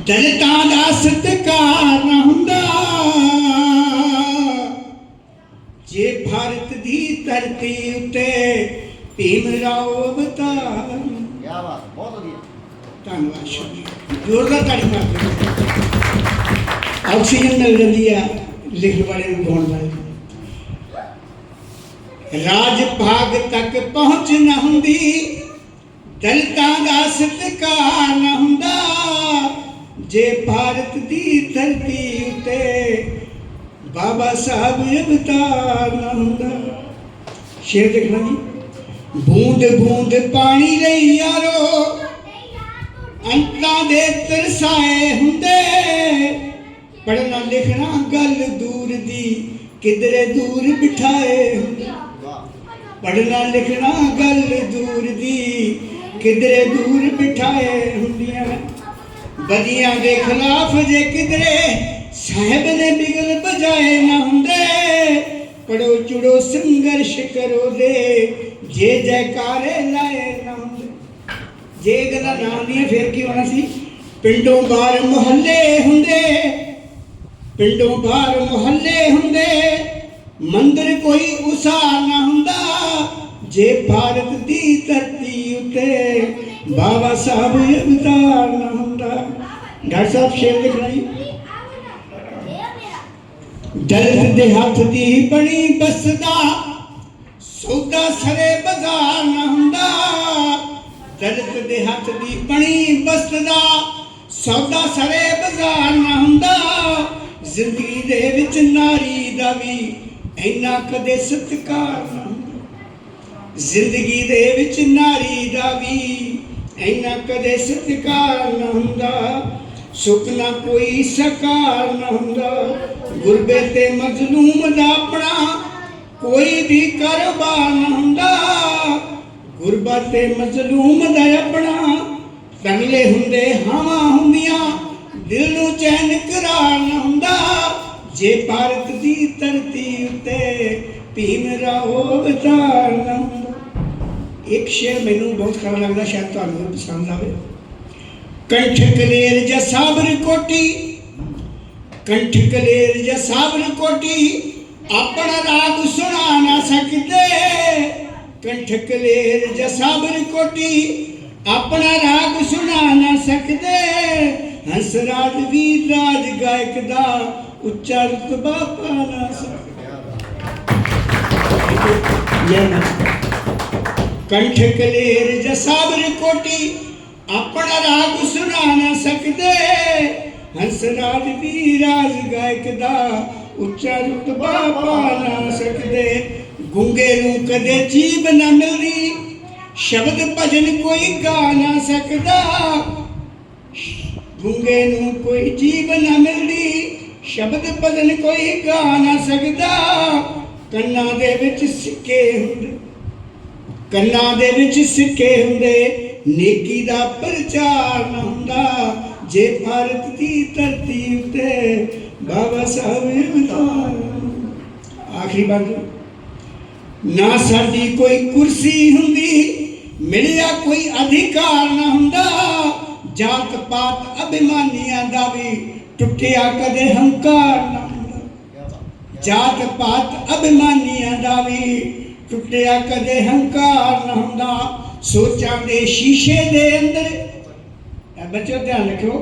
ਦਲਿਤਾਂ ਦਾ ਸਤਿਕਾਰ ਨਾ ਹੁੰਦਾ। ਜੇ ਭਾਰਤ ਦੀ ਧਰਤੀ ਉੱਤੇ ਭੀਮ ਰਾਓ ਅਵਤਾਰ। ਕੀ ਬਾਤ ਬਹੁਤ ਵਧੀਆ। ਧੰਨਵਾਦ ਸ਼ੁਕਰੀਆ। ਜ਼ੋਰਦਾਰ ਤਾੜੀ ਮਾਰਦੇ ਆਕਸੀਜਨ ਮਿਲ ਜਾਂਦੀ ਆ ਲਿਖਣ ਵਾਲੇ ਨੂੰ ਗਾਉਣ ਵਾਲੇ ਰਾਜ ਭਾਗ ਤੱਕ ਪਹੁੰਚ ਨਾ ਹੁੰਦੀ। ਦਲਿਤਾਂ ਦਾ ਸਤਿਕਾਰ ਨਾ ਜੇ ਭਾਰਤ ਦੀ ਧਰਤੀ ਉੱਤੇ ਬਾਬਾ ਸਾਹਿਬ ਅਵਤਾਰ ਨਾ ਹੁੰਦਾ। ਸ਼ੇਰ ਦੇਖਣਾ ਜੀ। ਬੂੰਦ ਬੂੰਦ ਪਾਣੀ ਲਈ ਯਾਰੋ, ਅੰਤਾਂ ਦੇ ਤਰਸਾਏ ਹੁੰਦੇ। ਪੜਨਾ ਲਿਖਣਾ ਗੱਲ ਦੂਰ ਦੀ, ਕਿਧਰੇ ਦੂਰ ਬਿਠਾਏ ਹੁੰਦੇ। ਪੜਨਾ ਲਿਖਣਾ ਗੱਲ ਦੂਰ ਦੀ, ਕਿਧਰੇ ਦੂਰ ਬਿਠਾਏ ਬਦੀਆਂ ਦੇ ਖਿਲਾਫ ਜੇ ਕਿਧਰੇ, ਸਾਹਿਬ ਨੇ ਬਿਗਲ ਬਜਾਏ ਨਾ ਹੁੰਦੇ। ਪੜੋ ਚੁੜੋ ਸੰਘਰਸ਼ ਕਰੋ ਦੇ ਜੇ ਜੈਕਾਰੇ ਲਾਏ ਨਾ ਹੁੰਦੇ। ਜੇ ਗੱਲਾਂ ਨਾ ਹੁੰਦੀਆਂ ਫਿਰ ਕੀ ਹੋਣਾ ਸੀ? ਪਿੰਡੋਂ ਬਾਹਰ ਮੁਹੱਲੇ ਹੁੰਦੇ, ਪਿੰਡੋਂ ਬਾਹਰ ਮੁਹੱਲੇ ਹੁੰਦੇ। ਮੰਦਰ ਕੋਈ ਉਸਾ ਨਾ ਹੁੰਦਾ, ਜੇ ਭਾਰਤ ਦੀ ਧਰਤੀ ਉਤੇ ਬਾਬਾ ਸਾਹਿਬ ਅਵਤਾਰ ਨਾ ਹੁੰਦਾ। ਡਾਕਟਰ ਸਾਹਿਬ, ਸ਼ੇਰ ਲਿਖਣਾ ਜੀ। ਦਲਿਤ ਦੇ ਹੱਥ ਦੀ ਬਣੀ ਬਸਦਾ, ਸੌਦਾ ਸਰੇ ਬਾਜ਼ਾਰ ਨਾ ਹੁੰਦਾ। ਦਲਿਤ ਦੇ ਹੱਥ ਦੀ ਬਣੀ ਬਸਦਾ, ਸੌਦਾ ਸਰੇ ਬਾਜ਼ਾਰ ਨਾ ਹੁੰਦਾ। ਜ਼ਿੰਦਗੀ ਦੇ ਵਿੱਚ ਨਾਰੀ ਦਾ ਵੀ ਇੰਨਾ ਕਦੇ ਸਤਿਕਾਰ ਨਾ ਹੁੰਦਾ। ਜ਼ਿੰਦਗੀ ਦੇ ਵਿੱਚ ਨਾਰੀ ਦਾ ਵੀ ਇੰਨਾ ਕਦੇ ਸਤਿਕਾਰ ਨਾ ਹੁੰਦਾ, ਸੁੱਖ ਨਾ ਕੋਈ ਸਕਾਰ ਨਾ ਹੁੰਦਾ। ਗੁਰਬੇ ਤੇ ਮਜ਼ਲੂਮ ਦਾ ਆਪਣਾ ਕੋਈ ਵੀ ਕਾਰੋਬਾਰ ਨਾ ਹੁੰਦਾ। ਗੁਰਬਤ ਤੇ ਮਜ਼ਲੂਮ ਦਾ ਆਪਣਾ ਤੰਗਲੇ ਹੁੰਦੇ ਹਵਾ ਹੁੰਦੀਆਂ, ਦਿਲ ਨੂੰ ਚੈਨ ਕਰਾਰ ਨਾ ਹੁੰਦਾ। ਜੇ ਭਾਰਤ ਦੀ ਧਰਤੀ ਉੱਤੇ ਭੀਮ ਰਾਓ ਅਵਤਾਰ ਇੱਕ ਸ਼ੇਰ ਮੈਨੂੰ ਬਹੁਤ ਖਰਾ ਲੱਗਦਾ, ਸ਼ਾਇਦ ਤੁਹਾਨੂੰ ਪਸੰਦ ਆਵੇ। ਕੰਠ ਕਲੇਰ ਜਾਂ ਸਾਬਰ ਕੋਟੀ, ਕੰਠ ਕਲੇਰ ਜਾਂ ਸਾਬਰ ਕੋਟੀ, ਆਪਣਾ ਰਾਗ ਸੁਣਾ ਨਾ ਸਕਦੇ। ਕੰਠ ਕਲੇਰ ਜਾਂ ਸਾਬਰ ਕੋਟੀ, ਆਪਣਾ ਰਾਗ ਸੁਣਾ ਨਾ ਸਕਦੇ। ਹੰਸ ਰਾਜ ਵੀਰ ਰਾਜ ਗਾਇਕ ਦਾ ਉੱਚਾ ਰਤਬਾ ਪਾ ਨਾ ਸਕਦੇ। ਇਹ ਨਾ ਕੰਠ ਕਲੇਰ ਜਸਾਬਰ ਕੋਟੀ ਆਪਣਾ ਰਾਗ ਸੁਣਾ ਨਾ ਸਕਦੇ ਹੰਸ ਰਾਜ ਵੀ ਰਾਜ ਗਾਇਕ ਦਾ ਉੱਚਾ ਰੁਤਬਾ ਪਾ ਨਾ ਸਕਦੇ ਗੁੰਗੇ ਨੂੰ ਕਦੇ ਜੀਬ ਨਾ ਮਿਲਦੀ ਸ਼ਬਦ ਭਜਨ ਕੋਈ ਗਾ ਨਾ ਸਕਦਾ ਗੁੰਗੇ ਨੂੰ ਕੋਈ ਜੀਬ ਨਾ ਮਿਲਦੀ ਸ਼ਬਦ ਭਜਨ ਕੋਈ ਗਾ ਨਾ ਸਕਦਾ ਕੰਨਾਂ ਦੇ ਵਿੱਚ ਸਿੱਕੇ ਹੁੰਦੇ ਕੰਨਾਂ ਦੇ ਵਿੱਚ ਸਿੱਕੇ ਹੁੰਦੇ ਨੇਕੀ ਦਾ ਪ੍ਰਚਾਰ ਨਾ ਹੁੰਦਾ। ਜੇ ਭਾਰਤ ਦੀ ਧਰਤੀ ਉੱਤੇ ਬਾਬਾ ਸਾਹਿਬ ਅਵਤਾਰ ਆਖਰੀ ਬਾਤ ਨਾ ਸਾਡੀ ਕੋਈ ਕੁਰਸੀ ਹੁੰਦੀ ਮਿਲਿਆ ਕੋਈ ਅਧਿਕਾਰ ਨਾ ਹੁੰਦਾ। ਜਾਤ ਪਾਤ ਅਭਿਮਾਨੀਆਂ ਦਾ ਵੀ ਟੁੱਟਿਆ ਕਦੇ ਹੰਕਾਰ ਨਾ ਹੁੰਦਾ। ਜਾਤ ਪਾਤ ਅਭਿਮਾਨੀਆਂ ਦਾ ਵੀ ਟੁੱਟਿਆ ਕਦੇ ਹੰਕਾਰ ਨਾ ਹੁੰਦਾ, ਸੋਚਾਂ ਦੇ ਸ਼ੀਸ਼ੇ ਦੇ ਅੰਦਰ। ਬੱਚੋ ਧਿਆਨ ਰੱਖਿਓ,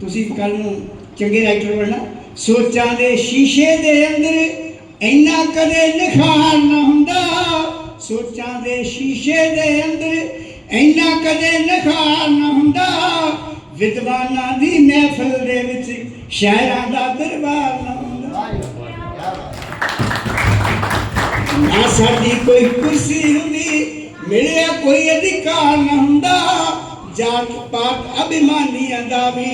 ਤੁਸੀਂ ਕੱਲ ਨੂੰ ਚੰਗੇ ਰਾਈਟਰ ਬਣਨਾ। ਸੋਚਾਂ ਦੇ ਸ਼ੀਸ਼ੇ ਦੇ ਅੰਦਰ ਇੰਨਾ ਕਦੇ ਨਿਖਾਰ ਨਾ ਹੁੰਦਾ, ਸੋਚਾਂ ਦੇ ਸ਼ੀਸ਼ੇ ਦੇ ਅੰਦਰ ਇੰਨਾ ਕਦੇ ਨਿਖਾਰ ਨਾ ਹੁੰਦਾ। ਵਿਦਵਾਨਾਂ ਦੀ ਮਹਿਫਲ ਦੇ ਵਿੱਚ ਸ਼ਾਇਰਾਂ ਦਾ ਦਰਬਾਰ ਨਾ ਹੁੰਦਾ। ਨਾ ਸਾਡੀ ਕੋਈ ਕੁਰਸੀ ਹੁੰਦੀ, ਮਿਲਿਆ ਕੋਈ ਅਧਿਕਾਰ ਨਾ ਹੁੰਦਾ। ਜਾਤ ਪਾਤ ਅਭਿਮਾਨੀਆਂ ਦਾ ਵੀ